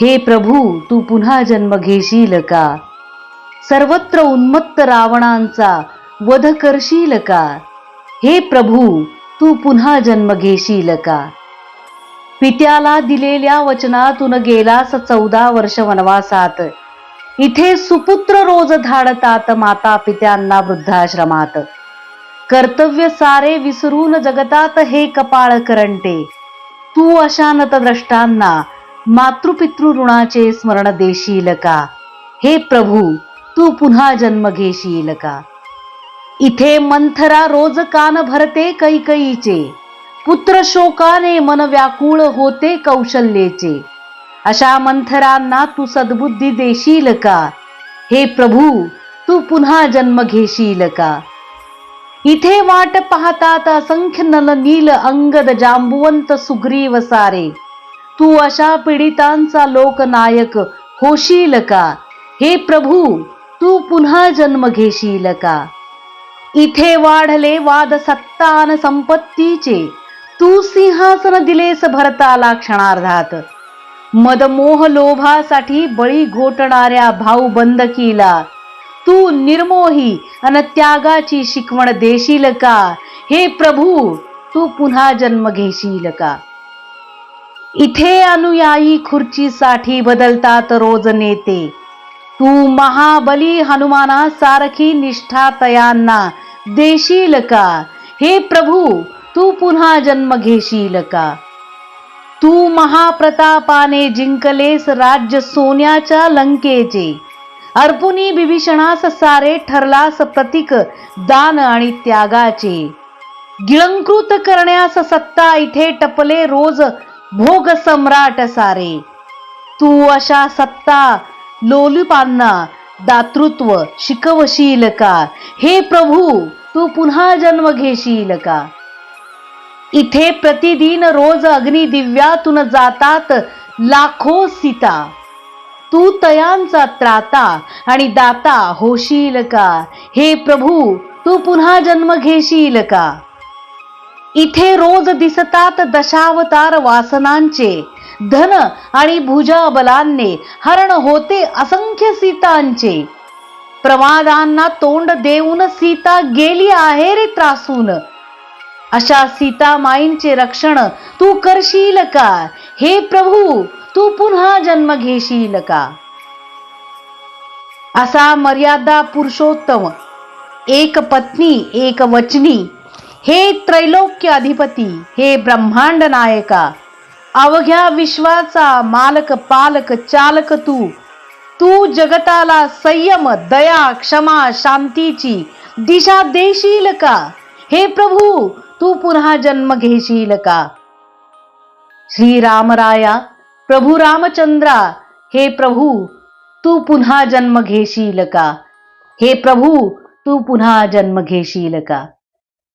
हे प्रभू तू पुन्हा जन्म घेशील का? सर्वत्र उन्मत्त रावणांचा वध करशील का? हे प्रभू तू पुन्हा जन्म घेशील का? पित्याला दिलेल्या वचनातून गेलास चौदा वर्ष वनवासात. इथे सुपुत्र रोज धाडतात माता पित्यांना वृद्धाश्रमात. कर्तव्य सारे विसरून जगतात हे कपाळ करंटे तू अशानत द्रष्टांना मातृपितृ ऋणाचे स्मरण देशील का? हे प्रभू तू पुन्हा जन्म घेशील का? इथे मंथरा रोज कान भरते कैकईचे पुत्र शोकाने मन व्याकुळ होते कौशल्येचे. अशा मंथरांना तू सद्बुद्धी देशील का? हे प्रभू तू पुन्हा जन्म घेशील का? इथे वाट पाहतात असंख्य नल नील अंगद जांबुवंत सुग्रीव सारे. तू अशा पीडितांचा लोकनायक होशील का? हे प्रभू तू पुन्हा जन्म घेशील का? इथे वाढले वाद सत्तान संपत्तीचे तू सिंहासन दिलेस भरताला क्षणार्धात. मदमोह लोभासाठी बळी घोटणाऱ्या भाऊ बंदकीला तू निर्मोही अन त्यागाची शिकवण देशील का? हे प्रभू तू पुन्हा जन्म घेशील का? इथे अनुयायी खुर्चीसाठी बदलतात रोज नेते. तू महाबली हनुमाना सारखी निष्ठा तयांना देशील का? हे प्रभू तू पुन्हा जन्म घेशील का? तू महाप्रतापाने जिंकलेस राज्य सोन्याच्या लंकेचे. अर्पुनी बिभीषणास सारे ठरलास प्रतीक दान आणि त्यागाचे. गिळंकृत करण्यास सत्ता इथे टपले रोज भोग सम्राट सारे. तू अशा सत्ता लोलुपांना दातृत्व शिकवशील का? हे प्रभू तू पुन्हा जन्म घेशील का? इथे प्रतिदिन रोज अग्निदिव्यातून जातात लाखो सीता. तू तयांचा त्राता आणि दाता होशील का? हे प्रभू तू पुन्हा जन्म घेशील का? इथे रोज दिसतात दशावतार वासनांचे. धन आणि भुजाबलांनी हरण होते असंख्य सीतांचे. प्रमादांना तोंड देऊन सीता गेली आहे रे त्रासून. अशा सीता माईंचे रक्षण तू करशील का? हे प्रभू तू पुन्हा जन्म घेशील का? असा मर्यादा पुरुषोत्तम. एक पत्नी एक वचनी. हे त्रैलोक्य अधिपती हे ब्रह्मांड नायका. अवघ्या विश्वाचा मालक पालक चालक तू. तू जगताला संयम दया क्षमा शांतीची दिशा देशील का? हे प्रभू तू पुन्हा जन्म घेशील का? श्री रामराया प्रभू रामचंद्रा हे प्रभू तू पुन्हा जन्म घेशील का? हे प्रभू तू पुन्हा जन्म घेशील का?